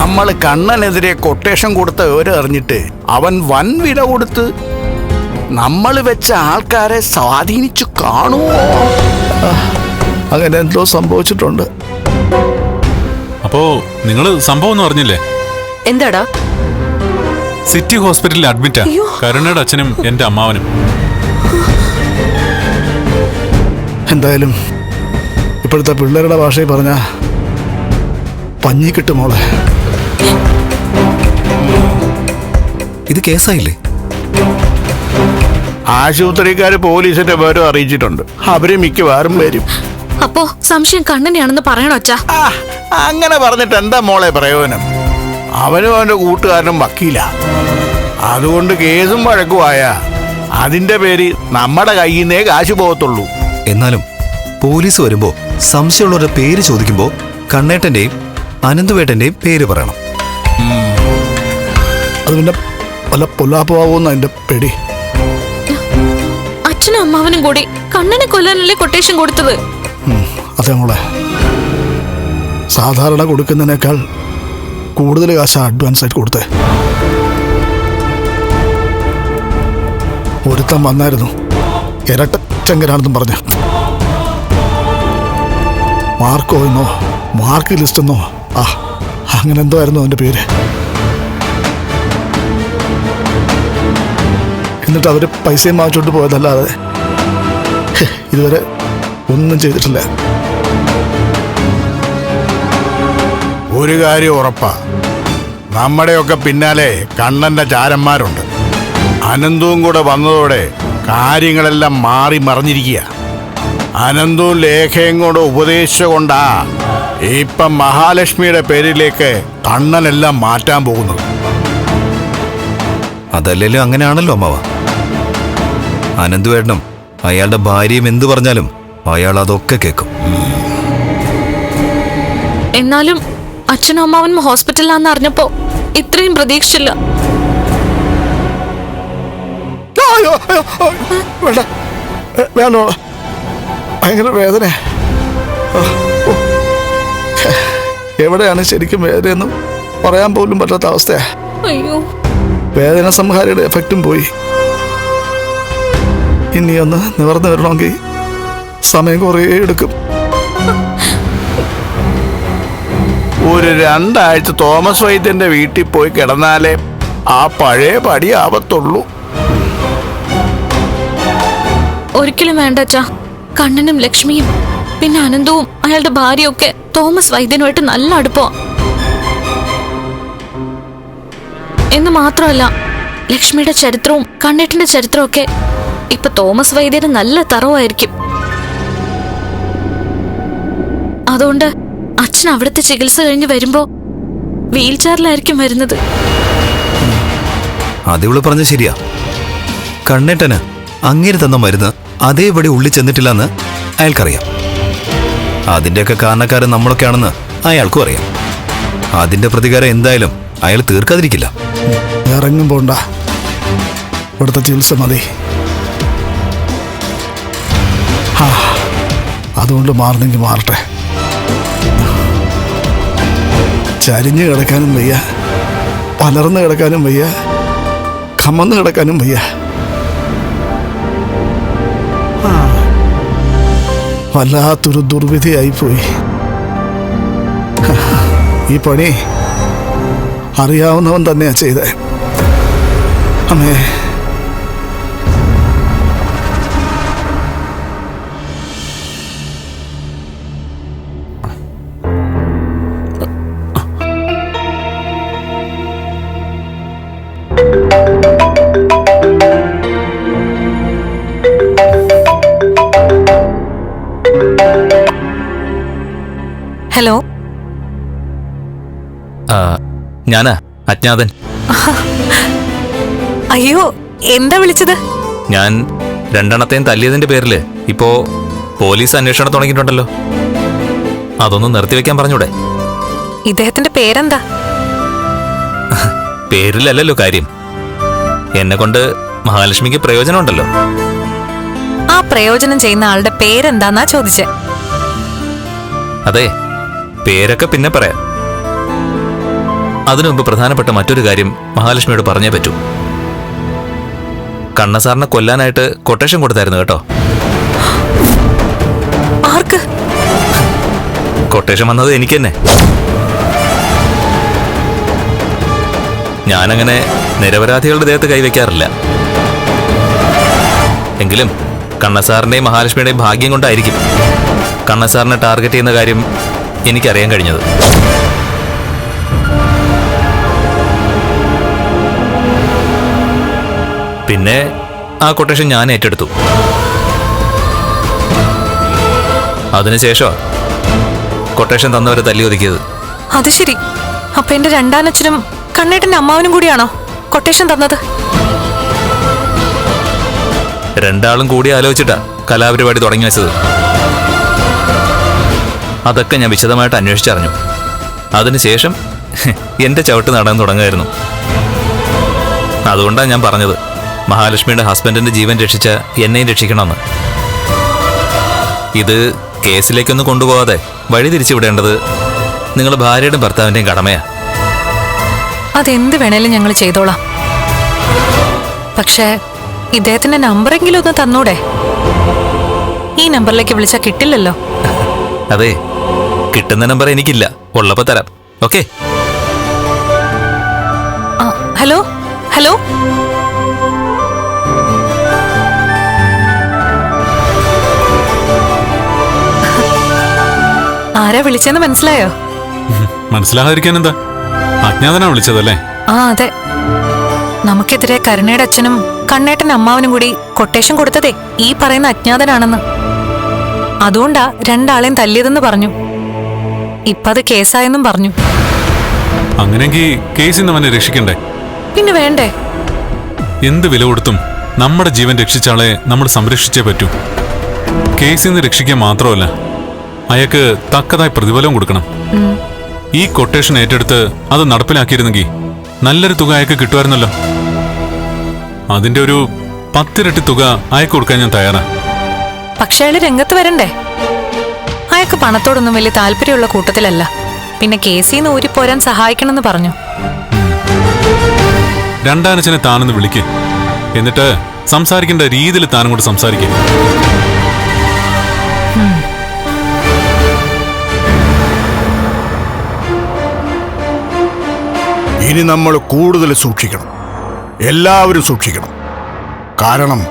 നമ്മൾ കണ്ണനെതിരെ കൊട്ടേഷൻ കൊടുത്ത വിവരം അറിഞ്ഞിട്ട് അവൻ വൻ വില കൊടുത്ത് നമ്മൾ വെച്ച ആൾക്കാരെ സ്വാധീനിച്ചു കാണുമോ അങ്ങനെ എന്തോ സംഭവിച്ചിട്ടുണ്ട്. അപ്പോ നിങ്ങൾ സംഭവം ഒന്നും അറിഞ്ഞില്ലേ? എന്താടാ? സിറ്റി ഹോസ്പിറ്റലിൽ അഡ്മിറ്റാ. കരുണയുടെ അച്ഛനും എന്റെ അമ്മാവനും. എന്തായാലും ഇപ്പോഴത്തെ പിള്ളേരുടെ ഭാഷയിൽ പറഞ്ഞ പഞ്ഞി കിട്ടും ഇത് കേസായില്ലേ? ആശുപത്രിക്കാര് പോലീസിന്റെ വിവരം അറിയിച്ചിട്ടുണ്ട്. അവർ മിക്കവാറും വരും. അപ്പോ സംശയം കണ്ണനെയാണെന്ന് പറയണോ അച്ഛാ? അങ്ങനെ പറഞ്ഞിട്ട് എന്താ മോളെ പ്രയോജനം? അവനും അവന്റെ കൂട്ടുകാരനും വക്കീല. അതുകൊണ്ട് കേസും വഴക്കുമായ അതിന്റെ പേര് നമ്മുടെ കയ്യിൽ നിന്നേ കാശു പോകത്തുള്ളൂ. എന്നാലും പോലീസ് വരുമ്പോ സംശയമുള്ളവരുടെ പേര് ചോദിക്കുമ്പോ കണ്ണേട്ടന്റെയും അനന്തുവേട്ടന്റെയും പേര് പറയണം. അത് പിന്നെ വല്ല പൊല്ലാപ്പാവൂന്ന് എന്റെ പേടി. അച്ഛനും അമ്മാവനും കൂടി കണ്ണനെ കൊല്ലാനല്ലേ കൊട്ടേഷൻ കൊടുത്തത്? അതെ മോളെ. സാധാരണ കൊടുക്കുന്നതിനേക്കാൾ കൂടുതൽ കാശ അഡ്വാൻസ് ആയിട്ട് കൊടുത്തേ. ഒരുത്തൻ വന്നായിരുന്നു. ഇരട്ട ചെങ്കരാണെന്നും പറഞ്ഞു. മാർക്കോ എന്നോ മാർക്ക് ലിസ്റ്റ് എന്നോ? ആ അങ്ങനെന്തോ ആയിരുന്നു അവന്റെ പേര്. എന്നിട്ട് അവർ പൈസയും വാങ്ങിച്ചോണ്ട് പോയതല്ലാതെ ഇതുവരെ ഒന്നും ചെയ്തിട്ടില്ല. ഒരു കാര്യം ഉറപ്പാ. നമ്മുടെയൊക്കെ പിന്നാലെ കണ്ണന്റെ ചാരന്മാരുണ്ട്. അനന്തവും കൂടെ വന്നതോടെ കാര്യങ്ങളെല്ലാം മാറി മറിഞ്ഞിരിക്കുക. അനന്തവും ലേഖയും കൂടെ ഉപദേശിച്ചുകൊണ്ടാ ഇപ്പം മഹാലക്ഷ്മിയുടെ പേരിലേക്ക് കണ്ണനെല്ലാം മാറ്റാൻ പോകുന്നത്. അതല്ലേലും അങ്ങനെയാണല്ലോ അമ്മാവ. അനന്തുവേട്ടനും അയാളുടെ ഭാര്യയും എന്തു പറഞ്ഞാലും അയാൾ അതൊക്കെ കേൾക്കും എന്നാലും അച്ഛനും അമ്മാവനും ഹോസ്പിറ്റലിലാന്ന് അറിഞ്ഞപ്പോ ഇത്രയും പ്രതീക്ഷിച്ചില്ല അയ്യോ, അയ്യോ, അയ്യോ, വേണ്ട. ഭയങ്കര വേദന. എവിടെയാണ് ശരിക്കും വേദനയെന്നും പറയാൻ പോലും പറ്റാത്ത അവസ്ഥയാ. അയ്യോ. വേദന സംഹാരിയുടെ എഫക്റ്റും പോയി. ഇനി ഒന്ന് നിവർന്നു വരണമെങ്കിൽ സമയം കുറേ എടുക്കും. ഒരു രണ്ടാഴ്ച തോമസ് വൈദ്യന്റെ വീട്ടിൽ പോയി കിടന്നാലേ ആ പഴയ പടി ആവത്തുള്ളൂ. ഒരിക്കലും വേണ്ട അച്ഛാ കണ്ണനും ലക്ഷ്മിയും പിന്നെ അനന്തവും അയാളുടെ ഭാര്യയൊക്കെ തോമസ് വൈദ്യനുമായിട്ട് നല്ല അടുപ്പമാ എന്ന് മാത്രമല്ല ലക്ഷ്മിയുടെ ചരിത്രവും കണ്ണേട്ടിന്റെ ഒക്കെ ഇപ്പൊ തോമസ് വൈദ്യന് നല്ല തറവായിരിക്കും. അതുകൊണ്ട് അച്ഛൻ അവിടുത്തെ ചികിത്സ കഴിഞ്ഞ് വരുമ്പോ വീൽ ചെയറിലായിരിക്കും വരുന്നത്. അതിവൾ പറഞ്ഞ ശരിയാ. കണ്ണേട്ടന് അങ്ങേര് തന്ന മരുന്ന് അതേപടി ഉള്ളിൽ ചെന്നിട്ടില്ലെന്ന് അയാൾക്കറിയാം. അതിന്റെയൊക്കെ കാരണക്കാരൻ നമ്മളൊക്കെയാണെന്ന് അയാൾക്കും അറിയാം. അതിന്റെ പ്രതികാരം എന്തായാലും അയാൾ തീർക്കാതിരിക്കില്ല. ഇറങ്ങും പോണ്ട ഇവിടുത്തെ ചികിത്സ മതി. അതുകൊണ്ട് മാറുന്നെങ്കിൽ മാറട്ടെ. ചരിഞ്ഞു കിടക്കാനും വയ്യ. പലർന്ന് കിടക്കാനും വയ്യ. കമന്ന് കിടക്കാനും വയ്യ. വല്ലാത്തൊരു ദുർവിധിയായിപ്പോയി ഈ പണി അറിയാവുന്നവൻ തന്നെയാ ചെയ്തേ. അമ്മേ ഞാനാ അജ്ഞാതൻ. അയ്യോ എന്താ വിളിച്ചത്? ഞാൻ രണ്ടെണ്ണത്തെയും തല്ലിയതിന്റെ പേരിൽ ഇപ്പോ പോലീസ് അന്വേഷണം തുടങ്ങിയിട്ടുണ്ടല്ലോ. അതൊന്ന് നിർത്തിവെക്കാൻ പറഞ്ഞൂടെ? ഇദ്ദേഹത്തിന്റെ പേരെന്താ? പേരിലല്ലല്ലോ കാര്യം. എന്നെ കൊണ്ട് മഹാലക്ഷ്മിക്ക് പ്രയോജനമുണ്ടല്ലോ. ആ പ്രയോജനം ചെയ്യുന്ന ആളുടെ പേരെന്താന്നാ ചോദിച്ചേ. അതെ പേരൊക്കെ പിന്നെ പറയാം. അതിനു മുമ്പ് പ്രധാനപ്പെട്ട മറ്റൊരു കാര്യം മഹാലക്ഷ്മിയോട് പറഞ്ഞേ പറ്റൂ. കണ്ണസാറിനെ കൊല്ലാനായിട്ട് കൊട്ടേഷൻ കൊടുത്തായിരുന്നു കേട്ടോ. ആർക്ക്? കൊട്ടേഷൻ വന്നത് എനിക്ക് തന്നെ ഞാനങ്ങനെ നിരപരാധികളുടെ ദേഹത്ത് കൈവയ്ക്കാറില്ല എങ്കിലും കണ്ണസാറിന്റെയും മഹാലക്ഷ്മിയുടെയും ഭാഗ്യം കൊണ്ടായിരിക്കും കണ്ണസാറിനെ ടാർഗറ്റ് ചെയ്യുന്ന കാര്യം എനിക്കറിയാൻ കഴിഞ്ഞത്. പിന്നെ ആ കൊട്ടേഷൻ ഞാൻ ഏറ്റെടുത്തു. അതിനുശേഷം കൊട്ടേഷൻ തന്നവരെ തല്ലി ഒതുക്കിയത്. അത് ശരി. അപ്പൊ എന്റെ രണ്ടാനച്ഛനും കണ്ണേട്ടന്റെ അമ്മാവനും കൂടിയാണോ കൊട്ടേഷൻ തന്നത്? രണ്ടാളും കൂടി ആലോചിച്ചിട്ടാ കലാപരിപാടി തുടങ്ങി വെച്ചത്. അതൊക്കെ ഞാൻ വിശദമായിട്ട് അന്വേഷിച്ചറിഞ്ഞു. അതിനുശേഷം എന്റെ ചവിട്ട് നടന്നു തുടങ്ങുമായിരുന്നു അതുകൊണ്ടാണ് ഞാൻ പറഞ്ഞത്. മഹാലക്ഷ്മിയുടെ ഹസ്ബൻഡിന്റെ ജീവൻ രക്ഷിച്ച എന്നെയും രക്ഷിക്കണമെന്ന്. ഇത് കേസിലേക്കൊന്നും കൊണ്ടുപോകാതെ വഴി തിരിച്ചുവിടേണ്ടത് നിങ്ങളുടെ ഭാര്യയുടെയും ഭർത്താവിന്റെയും കടമയാ. അതെന്ത് വേണേലും ഞങ്ങൾ ചെയ്തോളാം. പക്ഷേ ഇദ്ദേഹത്തിന്റെ നമ്പറെങ്കിലും ഒന്ന് തന്നൂടെ? ഈ നമ്പറിലേക്ക് വിളിച്ചാൽ കിട്ടില്ലല്ലോ. അതെ കിട്ടുന്ന നമ്പർ എനിക്കില്ല. ഉള്ളപ്പോ തരാം. ഓക്കെ? ഹലോ? ഹലോ? ആരാ വിളിച്ചെന്ന് മനസ്സിലായോ? മനസ്സിലാകാതിരിക്കാൻ എന്താ അജ്ഞാതനാ വിളിച്ചതല്ലേ? ആ അതെ. നമുക്കെതിരെ കരുണയുടെ അച്ഛനും കണ്ണേട്ടൻ അമ്മാവനും കൂടി കൊട്ടേഷൻ കൊടുത്തതേ ഈ പറയുന്ന അജ്ഞാതനാണെന്ന്. അതുകൊണ്ടാ രണ്ടാളെയും തല്ലിയതെന്ന് പറഞ്ഞു. ഇപ്പത് കേസായെന്നും പറഞ്ഞു. അങ്ങനെങ്കിൽ കേസിൽ നിന്ന് അവനെ രക്ഷിക്കണ്ടേ? പിന്നെ വേണ്ടേ? എന്ത് വില കൊടുത്തും നമ്മുടെ ജീവൻ രക്ഷിച്ചാളെ നമ്മൾ സംരക്ഷിച്ചേ പറ്റൂ. കേസിൽ നിന്ന് രക്ഷിക്കാൻ മാത്രമല്ല അയാൾക്ക് തക്കതായി പ്രതിഫലവും കൊടുക്കണം. ഈ കൊട്ടേഷൻ ഏറ്റെടുത്ത് അത് നടപ്പിലാക്കിയിരുന്നെങ്കിൽ നല്ലൊരു തുക അയാൾക്ക് കിട്ടുമായിരുന്നല്ലോ. അതിന്റെ ഒരു പത്തിരട്ടി തുക അയാൾക്ക് കൊടുക്കാൻ ഞാൻ തയ്യാറാ. പക്ഷെ അയാൾ രംഗത്ത് വരണ്ടേ? അയാൾക്ക് പണത്തോടൊന്നും വലിയ താല്പര്യമുള്ള കൂട്ടത്തിലല്ല. പിന്നെ കേസിന്ന് ഊരിപ്പോരാൻ സഹായിക്കണമെന്ന് പറഞ്ഞു. രണ്ടാനച്ചനെ താനൊന്ന് വിളിക്ക്. എന്നിട്ട് സംസാരിക്കേണ്ട രീതിയിൽ താനും കൂടെ സംസാരിക്കും. ഇനി നമ്മൾ കൂടുതൽ സൂക്ഷിക്കണം. എല്ലാവരും സൂക്ഷിക്കണം. കാരണം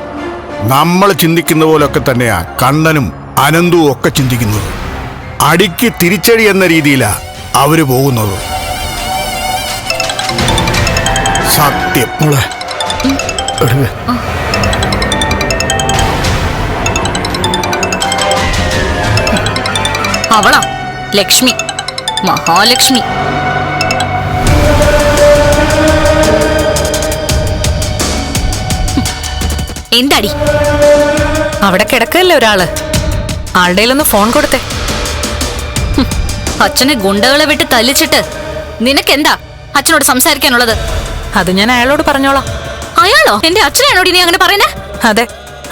നമ്മൾ ചിന്തിക്കുന്ന പോലൊക്കെ തന്നെയാ കണ്ണനും അനന്തവും ഒക്കെ ചിന്തിക്കുന്നത്. അടിക്ക് തിരിച്ചടി എന്ന രീതിയിലാണ് അവർ പോകുന്നത്. സത്യം. അവളാ. ലക്ഷ്മി. മഹാലക്ഷ്മി. എന്താടി? അവിടെ കിടക്കല്ലേ ഒരാൾ. ആളുടെ ഫോൺ കൊടുത്തേ. അച്ഛനെ ഗുണ്ടകളെ വിട്ട് തല്ലിച്ചിട്ട് നിനക്കെന്താ അച്ഛനോട് സംസാരിക്കാനുള്ളത്? അത് ഞാൻ അയാളോട് പറഞ്ഞോളാം. അയാളോ? എന്റെ അച്ഛനോട് ഇനി അങ്ങനെ പറയുന്നേ? അതെ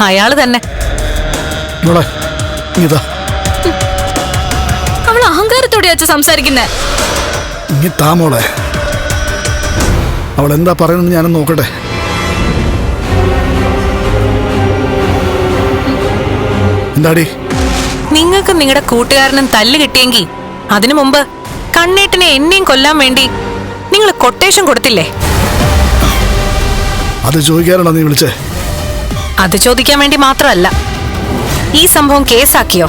അയാൾ തന്നെ. അവൾ അഹങ്കാരത്തോടെ അച്ഛൻ സംസാരിക്കുന്നേ. ഇനി താ മോളെ. അവൾ എന്താ പറയുന്നത് ഞാനും നോക്കട്ടെ. എന്താടി? നിങ്ങൾക്ക് നിങ്ങളുടെ കൂട്ടുകാരനും തല്ല് കിട്ടിയെങ്കിൽ അതിനു മുമ്പ് കണ്ണേട്ടിനെ എന്നെയും കൊല്ലാൻ വേണ്ടി നിങ്ങൾ കൊട്ടേഷൻ കൊടുത്തില്ലേ? അത് ചോദിക്കാനാണോ നീ വിളിച്ചേ? അത് ചോദിക്കാൻ വേണ്ടി മാത്രമല്ല ഈ സംഭവം കേസാക്കിയോ?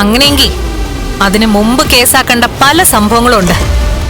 അങ്ങനെയെങ്കിൽ അതിനു മുമ്പ് കേസാക്കേണ്ട പല സംഭവങ്ങളും ഉണ്ട്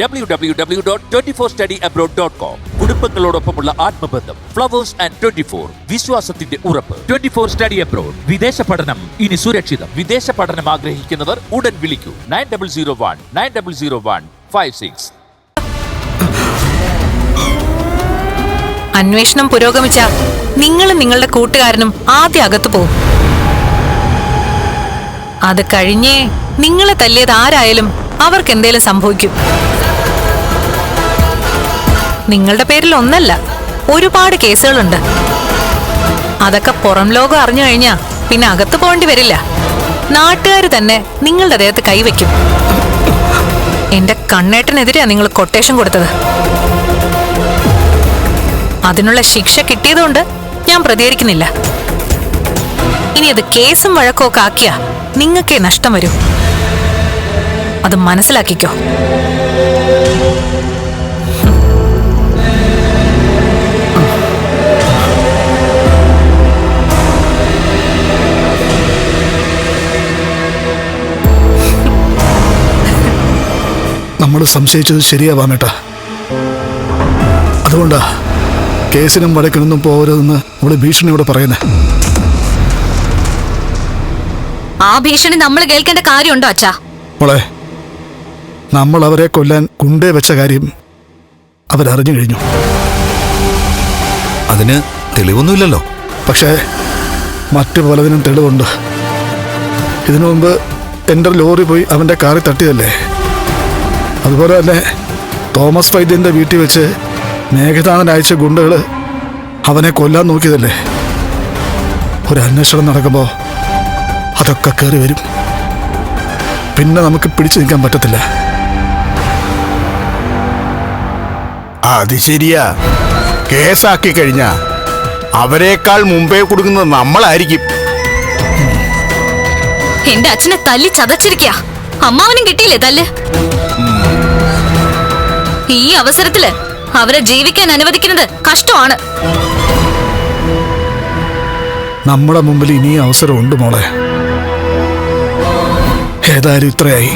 W W W dot twenty four study abroad dot com കുടുംബങ്ങളോടൊപ്പമുള്ള ആത്മബന്ധം ഫ്ലവേഴ്സ് ആൻഡ് ട്വന്റി ഫോർ വിശ്വാസത്തിന്റെ ഉറപ്പ്. ട്വന്റി ഫോർ സ്റ്റഡി അബ്രോഡ് വിദേശ പഠനം ഇനി സുരക്ഷിതം. വിദേശ പഠനം ആഗ്രഹിക്കുന്നവർ ഉടൻ വിളിക്കൂ. Nine double zero one nine double zero one five six അന്വേഷണം പുരോഗമിച്ച നിങ്ങളും നിങ്ങളുടെ കൂട്ടുകാരനും ആദ്യം അകത്തു പോകും അത് കഴിഞ്ഞേ നിങ്ങളെ തല്ലിയത് ആരായാലും അവർക്ക് എന്തേലും സംഭവിക്കും. നിങ്ങളുടെ പേരിൽ ഒന്നല്ല ഒരുപാട് കേസുകളുണ്ട്. അതൊക്കെ പുറം ലോകം അറിഞ്ഞു കഴിഞ്ഞാ പിന്നെ അകത്ത് പോകേണ്ടി വരില്ല. നാട്ടുകാർ തന്നെ നിങ്ങളുടെ ദേഹത്ത് കൈവയ്ക്കും എന്റെ കണ്ണേട്ടനെതിരെയാ നിങ്ങൾ കൊട്ടേഷൻ കൊടുത്തത്. അതിനുള്ള ശിക്ഷ കിട്ടിയതുകൊണ്ട് ഞാൻ പ്രതികരിക്കുന്നില്ല. ഇനി അത് കേസും വഴക്കോ ഒക്കെ ആക്കിയാ നിങ്ങൾക്കേ നഷ്ടം വരൂ. അത് മനസ്സിലാക്കിക്കോ. നമ്മൾ സംശയിച്ചത് ശരിയാവാം ഏട്ടാ. അതുകൊണ്ടാ കേസിനും വടക്കിനൊന്നും പോകരുതെന്ന് അവൾ ഭീഷണിയോട് പറയുന്നേ. ആ ഭീഷണി നമ്മൾ കേൾക്കേണ്ട കാര്യമുണ്ടോ അച്ഛാ? മോളെ നമ്മൾ അവരെ കൊല്ലാൻ കുണ്ടേ വെച്ച കാര്യം അവരറിഞ്ഞു കഴിഞ്ഞു. അതിന് തെളിവൊന്നുമില്ലല്ലോ. പക്ഷേ മറ്റു പലതിനും തെളിവുണ്ട്. ഇതിനു മുമ്പ് എന്റെ ലോറി പോയി അവന്റെ കാറി തട്ടിയതല്ലേ? അതുപോലെ തന്നെ തോമസ് വൈദ്യന്റെ വീട്ടിൽ വെച്ച് മേഘതാനൻ അയച്ച ഗുണ്ടകൾ അവനെ കൊല്ലാൻ നോക്കിയതല്ലേ? ഒരു അന്വേഷണം നടക്കുമ്പോൾ അതൊക്കെ കയറി വരും. പിന്നെ നമുക്ക് പിടിച്ചു നിൽക്കാൻ പറ്റത്തില്ല. അത് ശരിയാ. കേസാക്കി കഴിഞ്ഞ അവരെക്കാൾ മുമ്പേ കൊടുക്കുന്നത് നമ്മളായിരിക്കും. എന്റെ അച്ഛനെ തല്ലി ചതച്ചിരിക്ക അമ്മാവനും കിട്ടിയില്ലേ തല്ല്? ഈ അവസരത്തിൽ അവരെ ജീവിക്കാൻ അനുവദിക്കുന്നത് കഷ്ടമാണ്. നമ്മുടെ മുമ്പിൽ ഇനിയും അവസരമുണ്ട് മോളെ. ഏതായാലും ഇത്രയായി.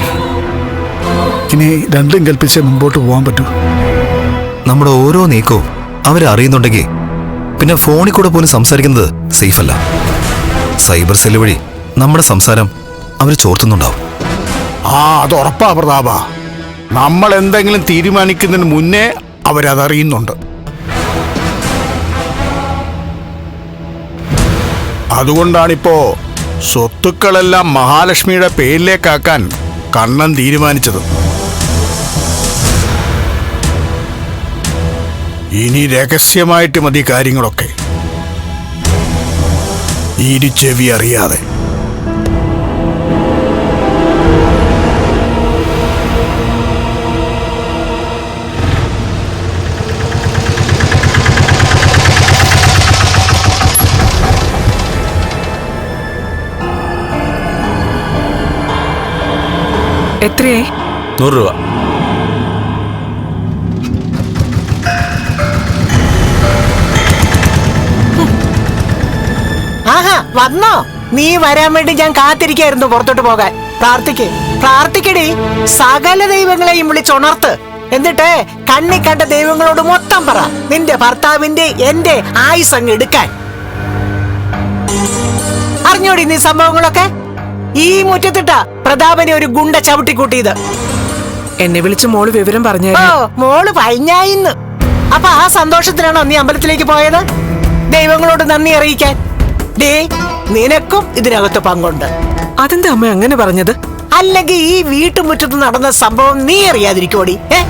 ഇനി രണ്ടും കൽപ്പിച്ച് മുമ്പോട്ട് പോകാൻ പറ്റൂ. നമ്മുടെ ഓരോ നീക്കവും അവരറിയുന്നുണ്ടെങ്കിൽ പിന്നെ ഫോണിൽ കൂടെ പോലും സംസാരിക്കുന്നത് സേഫല്ല അല്ല. സൈബർ സെല്ല് വഴി നമ്മുടെ സംസാരം അവർ ചോർത്തുന്നുണ്ടാവും. ആ അത് ഉറപ്പാ പ്രതാപ. നമ്മൾ എന്തെങ്കിലും തീരുമാനിക്കുന്നതിന് മുന്നേ അവരതറിയുന്നുണ്ട്. അതുകൊണ്ടാണിപ്പോ സ്വത്തുക്കളെല്ലാം മഹാലക്ഷ്മിയുടെ പേരിലേക്കാക്കാൻ കണ്ണൻ തീരുമാനിച്ചത്. ഇനി രഹസ്യമായിട്ട് മതി കാര്യങ്ങളൊക്കെ. ഇരു ചെവി അറിയാതെ. എത്രയായി? നൂറ് രൂപ. ആഹാ വന്നോ? നീ വരാൻ വേണ്ടി ഞാൻ കാത്തിരിക്കായിരുന്നു പുറത്തോട്ട് പോകാൻ. പ്രാർത്ഥിക്ക്. പ്രാർത്ഥിക്കടി. സകല ദൈവങ്ങളെയും വിളിച്ചുണർത്ത് എന്നിട്ടേ കണ്ണി കണ്ട ദൈവങ്ങളോട് മൊത്തം പറ. നിന്റെ ഭർത്താവിന്റെ എന്റെ ആയുസ് അങ്ങ് എടുക്കാൻ. അറിഞ്ഞോടി നീ സംഭവങ്ങളൊക്കെ? ഈ മുറ്റത്തിട്ടാ പ്രതാപനെ ഒരു ഗുണ്ട ചവിട്ടിക്കൂട്ടിയത് എന്നെ വിളിച്ച് മോൾ വിവരം പറഞ്ഞു. മോൾ പഴിഞ്ഞായിന്ന് അപ്പൊ ആ സന്തോഷത്തിലാണോ നീ അമ്പലത്തിലേക്ക് പോയത്? ദൈവങ്ങളോട് നന്ദി അറിയിക്കാൻ. ഡേ നിനക്കും ഇതിനകത്ത് പങ്കുണ്ട്. അതെന്താ അമ്മ അങ്ങനെ പറഞ്ഞത്? അല്ലെങ്കിൽ ഈ വീട്ടുമുറ്റത്ത് നടന്ന സംഭവം നീ അറിയാതിരിക്കോടി ഏ?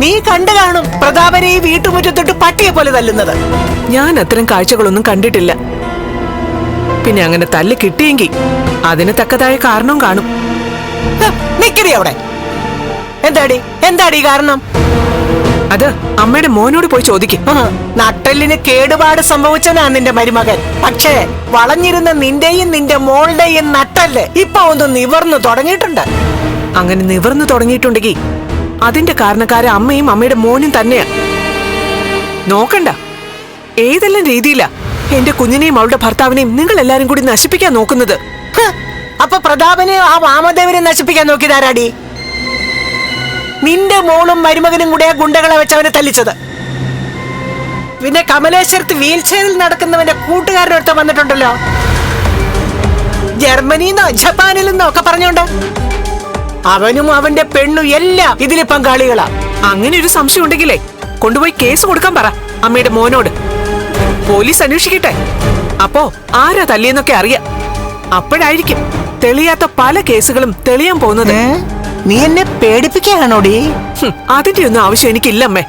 നീ കണ്ടു കാണും പ്രതാപനെ ഈ വീട്ടുമുറ്റത്തിട്ട് പട്ടിയെ പോലെ തല്ലുന്നത്. ഞാൻ അത്തരം കാഴ്ചകളൊന്നും കണ്ടിട്ടില്ല. പിന്നെ അങ്ങനെ തല്ല് കിട്ടിയെങ്കിൽ അതിന് തക്കതായ കാരണവും കാണും. നിക്കടി അവിടെ. എന്താടി? എന്താടി കാരണം? അത് അമ്മയുടെ മോനോട് പോയി ചോദിക്കും. നട്ടലിന് നട്ടെല്ലിന് കേടുപാട് സംഭവിച്ചനാ നിന്റെ മരുമകൻ. പക്ഷേ വളഞ്ഞിരുന്ന നിന്റെയും നിന്റെ മോളുടെയും നട്ടൽ ഇപ്പൊ ഒന്ന് നിവർന്നു തുടങ്ങിയിട്ടുണ്ട്. അങ്ങനെ നിവർന്നു തുടങ്ങിയിട്ടുണ്ടെങ്കിൽ അതിന്റെ കാരണക്കാരെ അമ്മയും അമ്മയുടെ മോനും തന്നെയാ. നോക്കണ്ട. ഏതെല്ലാം രീതിയിലാ? എന്റെ കുഞ്ഞിനെയും അവളുടെ ഭർത്താവിനെയും നിങ്ങൾ എല്ലാരും കൂടി നശിപ്പിക്കാൻ നോക്കുന്നത്. അപ്പൊ പ്രതാപനെ ആ വാമദേവനെ നശിപ്പിക്കാൻ നോക്കിയതാരാടി നിന്റെ മോളും മരുമകനും കൂടെ ഗുണ്ടകളെ വെച്ച് അവനെ തല്ലിച്ചത്. പിന്നെ കമലേശ്വരത്ത് വീൽ ചെയറിൽ നടക്കുന്നവന്റെ കൂട്ടുകാരുടെ വന്നിട്ടുണ്ടല്ലോ. ജർമ്മനിന്നോ ജപ്പാനിൽ നിന്നോ ഒക്കെ പറഞ്ഞോണ്ട്. അവനും അവന്റെ പെണ്ണും എല്ലാം ഇതിൽ പങ്കാളികളാ. അങ്ങനെ ഒരു സംശയം ഉണ്ടെങ്കിലേ കൊണ്ടുപോയി കേസ് കൊടുക്കാൻ പറ. അമ്മയുടെ മോനോട്. പോലീസ് അന്വേഷിക്കട്ടെ. അപ്പോ ആരാ തല്ലിയെന്നൊക്കെ അറിയാം. അപ്പോഴായിരിക്കും തെളിയാത്ത പല കേസുകളും തെളിയാൻ പോകുന്നത്. നീ എന്നെ പേടിപ്പിക്കുകയാണോടി ഹും, അതിന്റെ ഒന്നും ആവശ്യം എനിക്കില്ലമ്മേ.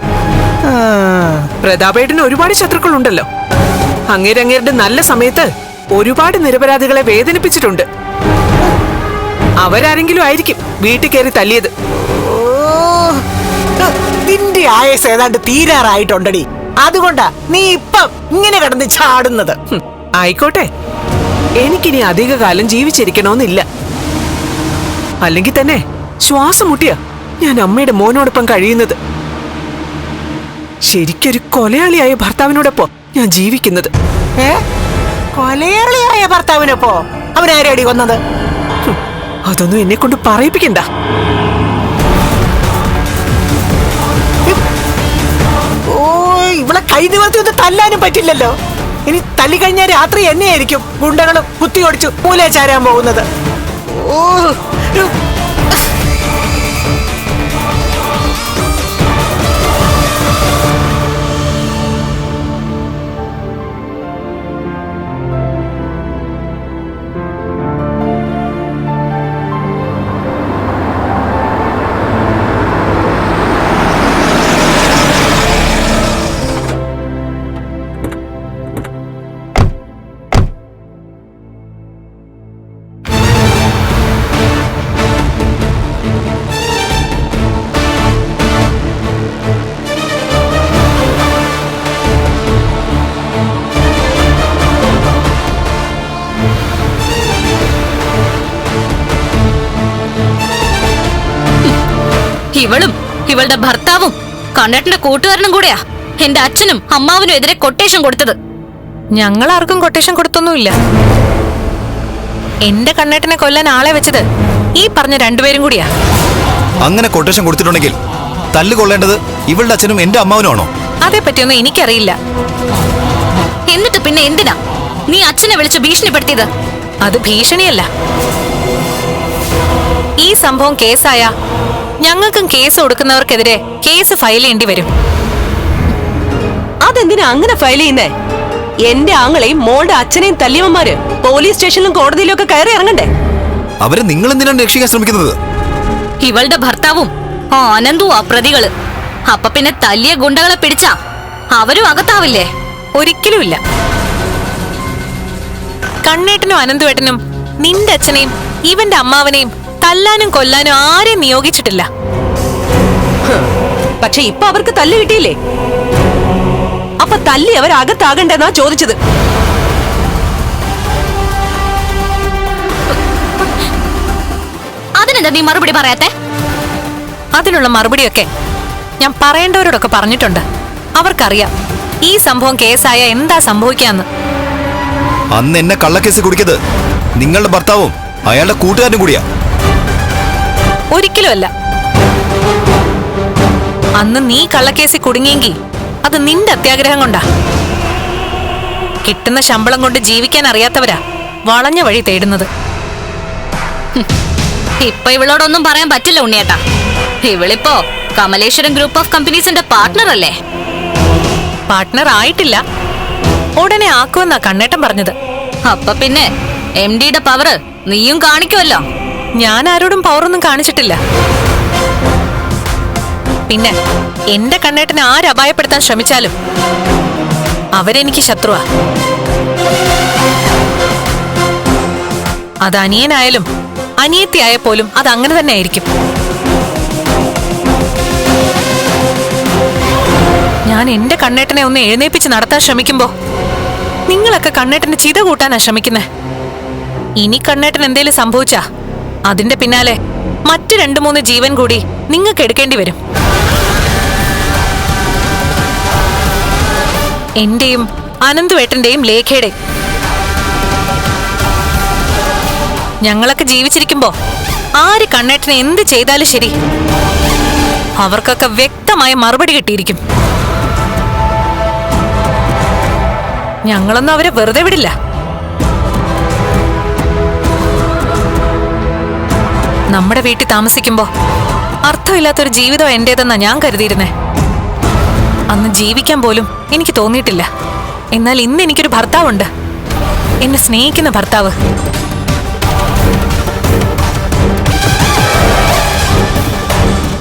പ്രതാപേട്ടന് ഒരുപാട് ശത്രുക്കളുണ്ടല്ലോ. അങ്ങേരങ്ങേരുടെ നല്ല സമയത്ത് ഒരുപാട് നിരപരാധികളെ വേദനിപ്പിച്ചിട്ടുണ്ട്. അവരാരെങ്കിലും ആയിരിക്കും വീട്ടിൽ കയറി തല്ലിയത്. ഓ, നിന്റെ ആയസ് ഏതാണ്ട് തീരാറായിട്ടുണ്ടടി. അതുകൊണ്ടാ നീ ഇപ്പം ഇങ്ങനെ കിടന്ന് ചാടുന്നത്. ആയിക്കോട്ടെ. എനിക്കിനി അധിക കാലം ജീവിച്ചിരിക്കണമെന്നില്ല. അല്ലെങ്കിൽ തന്നെ ശ്വാസം മുട്ടിയ ഞാൻ അമ്മയുടെ മോനോടൊപ്പം കഴിയുന്നത്. ശരിക്കൊരു കൊലയാളിയായ ഭർത്താവിനോടൊപ്പം ഞാൻ ജീവിക്കുന്നത്. ഏ? കൊലയാളിയായ ഭർത്താവിനൊപ്പോ അവനാരടി കൊന്നത്? അതൊന്നും എന്നെ കൊണ്ട് പറയിപ്പിക്കണ്ട. ഇവളെ കൈ നിവർത്തി ഒന്ന് തല്ലാനും പറ്റില്ലല്ലോ. ഇനി തല്ലി കഴിഞ്ഞ രാത്രി എന്നെയായിരിക്കും ഗുണ്ടകളും കുത്തിയോടിച്ചു മൂലേ ചാരാൻ പോകുന്നത്. ഓ ഇവളും ഇവളുടെ ഭർത്താവും കണ്ണേട്ടന്റെ കൂട്ടുകാരനും കൂടെയാ. എന്റെ അച്ഛനും അമ്മാവനും എതിരെ കൊട്ടേഷൻ കൊടുത്തത്. ഞങ്ങൾ ആർക്കും കൊട്ടേഷൻ കൊടുത്തൊന്നുമില്ല. എന്റെ കണ്ണേട്ടനെ കൊല്ലാൻ ആളെ വെച്ചത് ഈ പറഞ്ഞ രണ്ടുപേരും കൂടിയാ. അങ്ങനെ കൊട്ടേഷൻ കൊടുത്തിട്ടുണ്ടെങ്കിൽ തല്ല് കൊള്ളേണ്ടത് ഇവളുടെ അച്ഛനും എന്റെ അമ്മാവനുമാണോ? അതേപ്പറ്റിയൊന്നും എനിക്കറിയില്ല. എന്നിട്ട് പിന്നെ എന്തിനാ? നീ അച്ഛനെ വിളിച്ച് ഭീഷണിപ്പെടുത്തിയത്? അത് ഭീഷണിയല്ല. ഈ സംഭവം കേസായ ഞങ്ങൾക്കും കേസ് കൊടുക്കുന്നവർക്കെതിരെ കേസ് ഫയൽ ചെയ്യേണ്ടി വരും. അതെന്തിനാ അങ്ങനെ ഫയൽ ചെയ്യുന്നേ? എന്റെ ആങ്ങളെയും മോളുടെ അച്ഛനെയും തല്ലിയമ്മമാര് പോലീസ് സ്റ്റേഷനിലും കോടതിയിലും ഒക്കെ കയറി ഇറങ്ങണ്ടേ? അവരെ നിങ്ങൾ എന്തിനാണ് രക്ഷിക്കാൻ ശ്രമിക്കുന്നത്? ഇവളുടെ ഭർത്താവും ആ അനന്തും ആ പ്രതികൾ അപ്പൊ പിന്നെ തല്ലിയ ഗുണ്ടകളെ പിടിച്ചാ അവരും അകത്താവില്ലേ? ഒരിക്കലുമില്ല കണ്ണേട്ടനും അനന്തുവേട്ടനും നിന്റെ അച്ഛനെയും ഇവന്റെ അമ്മാവനെയും തല്ലാനും കൊല്ലാനും ആരെയും നിയോഗിച്ചിട്ടില്ല. പക്ഷെ ഇപ്പൊ അവർക്ക് തല്ല് കിട്ടിയില്ലേ? അപ്പൊ തല്ലി അവർ അകത്താകണ്ടെന്നാ ചോദിച്ചത്. അതിനെന്താ നീ മറുപടി പറയാത്തെ? അതിനുള്ള മറുപടിയൊക്കെ ഞാൻ പറയേണ്ടവരോടൊക്കെ പറഞ്ഞിട്ടുണ്ട്. അവർക്കറിയാം ഈ സംഭവം കേസായ എന്താ സംഭവിക്കാന്ന്. അന്ന് എന്നെ കള്ളക്കേസ് കുടിക്കത് നിങ്ങളുടെ ഭർത്താവും അയാളുടെ കൂട്ടുകാരനും കൂടിയാ. ഒരിക്കലുമല്ല. അന്ന് നീ കള്ളക്കേസിൽ കുടുങ്ങിയെങ്കിൽ അത് നിന്റെ അത്യാഗ്രഹം കൊണ്ടാ. കിട്ടുന്ന ശമ്പളം കൊണ്ട് ജീവിക്കാൻ അറിയാത്തവരാ വളഞ്ഞ വഴി തേടുന്നത്. ഇപ്പൊ ഇവളോടൊന്നും പറയാൻ പറ്റില്ല ഉണ്ണിയേട്ടാ. ഇവളിപ്പോ കമലേശ്വരം ഗ്രൂപ്പ് ഓഫ് കമ്പനീസിന്റെ പാർട്ട്ണർ അല്ലേ? പാർട്ട്ണർ ആയിട്ടില്ല. ഉടനെ ആക്കുമെന്നാ കണ്ണേട്ടൻ പറഞ്ഞത്. അപ്പൊ പിന്നെ എം ഡിയുടെ പവർ നീയും കാണിക്കുമല്ലോ ഞാൻ ആരോടും പവറൊന്നും കാണിച്ചിട്ടില്ല. പിന്നെ എന്റെ കണ്ണേട്ടനെ ആര് അപായപ്പെടുത്താൻ ശ്രമിച്ചാലും അവരെനിക്ക് ശത്രുവാ. അത് അനിയനായാലും അനിയത്തിയായ പോലും അത് അങ്ങനെ തന്നെ ആയിരിക്കും ഞാൻ എന്റെ കണ്ണേട്ടനെ ഒന്ന് എഴുന്നേപ്പിച്ച് നടത്താൻ ശ്രമിക്കുമ്പോ നിങ്ങളൊക്കെ കണ്ണേട്ടന് ചിത കൂട്ടാനാ ശ്രമിക്കുന്നേ. ഇനി കണ്ണേട്ടൻ എന്തേലും സംഭവിച്ചാ അതിന്റെ പിന്നാലെ മറ്റു രണ്ടു മൂന്ന് ജീവൻ കൂടി നിങ്ങൾക്ക് എടുക്കേണ്ടി വരും. എന്റെയും അനന്തുവേട്ടന്റെയും ലേഖയുടെ. ഞങ്ങളൊക്കെ ജീവിച്ചിരിക്കുമ്പോ ആര് കണ്ണേട്ടനെ എന്ത് ചെയ്താലും ശരി. അവർക്കൊക്കെ വ്യക്തമായ മറുപടി കിട്ടിയിരിക്കും. ഞങ്ങളൊന്നും അവരെ വെറുതെ വിടില്ല. നമ്മുടെ വീട്ടിൽ താമസിക്കുമ്പോ അർത്ഥമില്ലാത്തൊരു ജീവിതം എന്റേതെന്നാ ഞാൻ കരുതിയിരുന്നേ. അന്ന് ജീവിക്കാൻ പോലും എനിക്ക് തോന്നിയിട്ടില്ല. എന്നാൽ ഇന്ന് എനിക്കൊരു ഭർത്താവുണ്ട്. എന്നെ സ്നേഹിക്കുന്ന ഭർത്താവ്.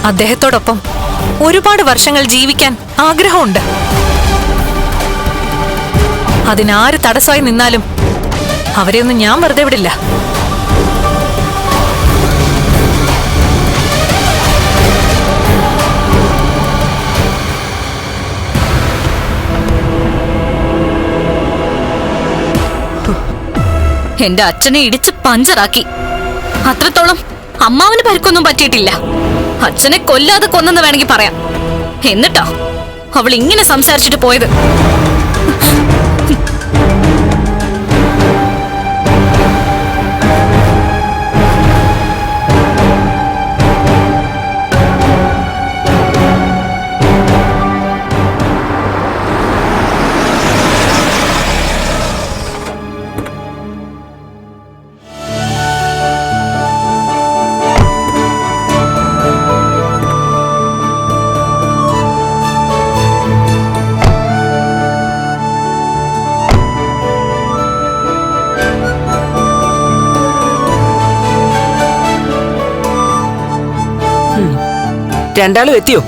അദ്ദേഹത്തോടൊപ്പം ഒരുപാട് വർഷങ്ങൾ ജീവിക്കാൻ ആഗ്രഹമുണ്ട്. അതിനാര് തടസ്സമായി നിന്നാലും അവരെയൊന്നും ഞാൻ വെറുതെ വിടില്ല. എന്റെ അച്ഛനെ ഇടിച്ച് പഞ്ചറാക്കി. അത്രത്തോളം അമ്മാവന് പരിക്കൊന്നും പറ്റിയിട്ടില്ല. അച്ഛനെ കൊല്ലാതെ കൊന്നെന്ന് വേണമെങ്കിൽ പറയാം. എന്നിട്ടോ? അവൾ ഇങ്ങനെ സംസാരിച്ചിട്ട് പോയത്. രണ്ടാളും എത്തിയോ?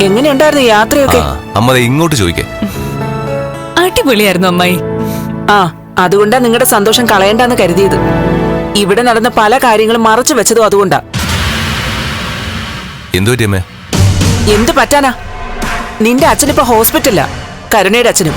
എങ്ങനെയുണ്ടായിരുന്നു യാത്രയൊക്കെ? അമ്മ ഇങ്ങോട്ട് ചോദിക്കേ. അടിപൊളിയായിരുന്നു അമ്മായി. ആ അതുകൊണ്ടാ നിങ്ങളുടെ സന്തോഷം കളയണ്ടെന്ന് കരുതിയത്. ഇവിടെ നടന്ന പല കാര്യങ്ങളും മറച്ചു വെച്ചതും അതുകൊണ്ടാ. എന്തു പറ്റാനാ? നിന്റെ അച്ഛനിപ്പോ ഹോസ്പിറ്റലാ. കരുണയുടെ അച്ഛനും.